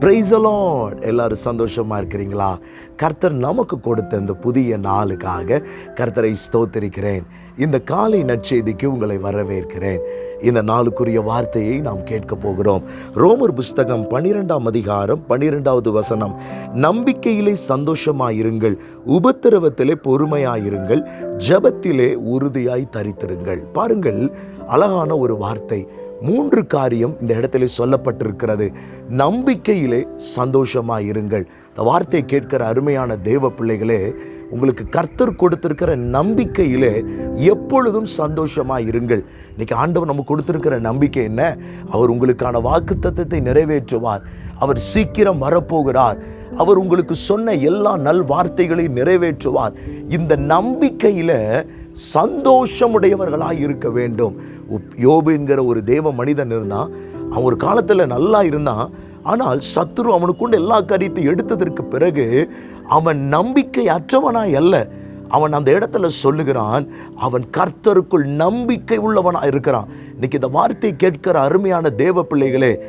Price allot எல்லாரும் சந்தோஷமா இருக்கிறீங்களா? கர்த்தர் நமக்கு கொடுத்த இந்த புதிய நாளுக்காக கர்த்தரை ஸ்தோத்திருக்கிறேன். இந்த காலை நற்செய்திக்கு உங்களை வரவேற்கிறேன். இந்த நாளுக்குரிய வார்த்தையை நாம் கேட்க போகிறோம். ரோமர் புஸ்தகம் பன்னிரெண்டாம் அதிகாரம் பன்னிரெண்டாவது வசனம். நம்பிக்கையிலே சந்தோஷமாயிருங்கள் உபத்திரவத்திலே பொறுமையாயிருங்கள் ஜெபத்திலே உறுதியாய் தரித்திருங்கள். பாருங்கள் அழகான ஒரு வார்த்தை. மூன்று காரியம் இந்த இடத்துல சொல்லப்பட்டிருக்கிறது. நம்பிக்கையிலே சந்தோஷமாக இருங்கள். இந்த வார்த்தையை கேட்கிற அருமையான தேவ பிள்ளைகளே உங்களுக்கு கர்த்தர் கொடுத்திருக்கிற நம்பிக்கையிலே எப்பொழுதும் சந்தோஷமாக இருங்கள். இன்னைக்கு ஆண்டவர் நமக்கு கொடுத்திருக்கிற நம்பிக்கை என்ன? அவர் உங்களுக்கான வாக்கு நிறைவேற்றுவார். அவர் சீக்கிரம் வரப்போகிறார். அவர் உங்களுக்கு சொன்ன எல்லா நல் வார்த்தைகளையும் நிறைவேற்றுவார். இந்த நம்பிக்கையில் சந்தோஷமுடையவர்களாக இருக்க வேண்டும். உப்- யோபு என்கிற ஒரு தேவ மனிதன் இருந்தான் அவன் ஒரு காலத்தில் நல்லா இருந்தான் ஆனால் சத்ரு அவனுக்குண்டு எல்லா காரியத்தை எடுத்ததற்கு பிறகு அவன் நம்பிக்கை அற்றவனாய் அல்ல. அவன் அந்த இடத்துல சொல்லுகிறான் அவன் கர்த்தருக்குள் நம்பிக்கை உள்ளவனாக இருக்கிறான். இன்னைக்கு இந்த வார்த்தை கேட்கிற அருமையான தேவ பிள்ளைகளே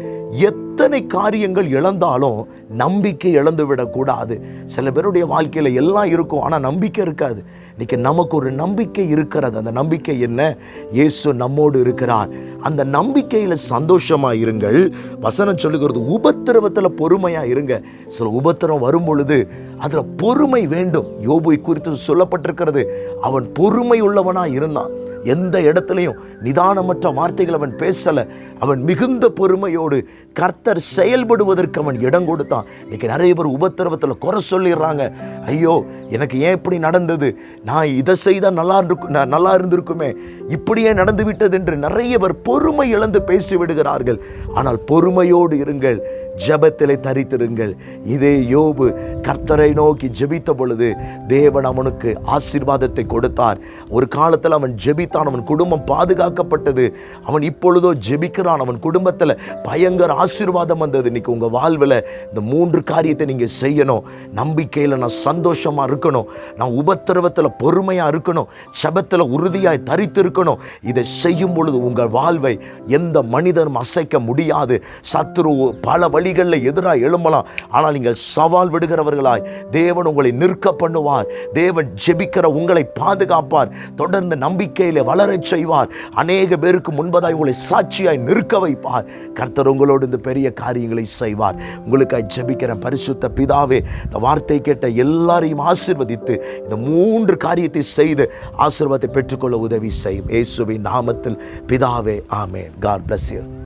எத்தனை காரியங்கள் இழந்தாலும் நம்பிக்கை இழந்து விடக்கூடாது. சில பேருடைய வாழ்க்கையில் எல்லாம் இருக்கும் ஆனால் நம்பிக்கை இருக்காது. இன்றைக்கி நமக்கு ஒரு நம்பிக்கை இருக்கிறது. அந்த நம்பிக்கை என்ன? இயேசு நம்மோடு இருக்கிறார். அந்த நம்பிக்கையில் சந்தோஷமாக இருங்கள். வசனம் சொல்லுகிறது உபத்திரவத்தில் பொறுமையாக இருங்க. சில உபத்திரம் வரும் பொழுது அதில் பொறுமை வேண்டும். யோபுவை குறித்து சொல்லப்பட்டிருக்கிறது அவன் பொறுமை உள்ளவனாக இருந்தான். எந்த இடத்துலையும் நிதானமற்ற வார்த்தைகள் அவன் பேசலை. அவன் மிகுந்த பொறுமையோடு கர்த்தர் செயல்படுவதற்கு அவன் இடம் கொடுத்தான். இன்றைக்கி நிறைய பேர் உபத்திரவத்தில் குறை சொல்லிடுறாங்க. ஐயோ எனக்கு ஏன் இப்படி நடந்தது? நான் இதை செய்தால் நல்லா இருக்கும் நல்லா இருந்திருக்குமே. இப்படியே நடந்து விட்டது என்று நிறைய பேர் பொறுமை இழந்து பேசி விடுகிறார்கள். ஆனால் பொறுமையோடு இருங்கள். ஜெபத்திலே தரித்திருங்கள். இதே யோபு கர்த்தரை நோக்கி ஜெபித்த பொழுது தேவன் அவனுக்கு ஆசீர்வாதத்தை கொடுத்தார். ஒரு காலத்தில் அவன் ஜெபித்தான். அவன் குடும்பம் பாதுகாக்கப்பட்டது. அவன் இப்பொழுதோ ஜெபிக்கிறான். அவன் குடும்பத்தில் பயங்கர ஆசீர்வாதம் ஆசீர்வாதம் வந்தது. இன்றைக்கி உங்கள் வாழ்வில் இந்த மூன்று காரியத்தை நீங்கள் செய்யணும். நம்பிக்கையில் நான் சந்தோஷமாக இருக்கணும். நான் உபத்திரவத்தில் பொறுமையாக இருக்கணும். சபத்தில் உறுதியாக தரித்து இருக்கணும் இதை செய்யும் பொழுது உங்கள் வாழ்வை எந்த மனிதனும் அசைக்க முடியாது. சத்துரு பல வழிகளில் எதிராக எழும்பலாம். ஆனால் நீங்கள் சவால் விடுகிறவர்களாய் தேவன் உங்களை நிற்க பண்ணுவார். தேவன் ஜெபிக்கிற உங்களை பாதுகாப்பார். தொடர்ந்து நம்பிக்கையில் வளரச் செய்வார். அநேக பேருக்கு முன்பதாய் உங்களை சாட்சியாய் நிற்க வைப்பார். கர்த்தர் உங்களோடு இந்த பெரிய காரியங்களை செய்வார். உங்களுக்காக ஜபிக்கிற பரிசுத்த பிதாவே இந்த வார்த்தை கேட்ட எல்லாரையும் ஆசிர்வதித்து இந்த மூன்று காரியத்தை செய்து ஆசிர்வாதத்தை பெற்றுக்கொள்ள உதவி செய்யும். இயேசுவின் நாமத்தில் பிதாவே ஆமே காட் பிளஸ் யூ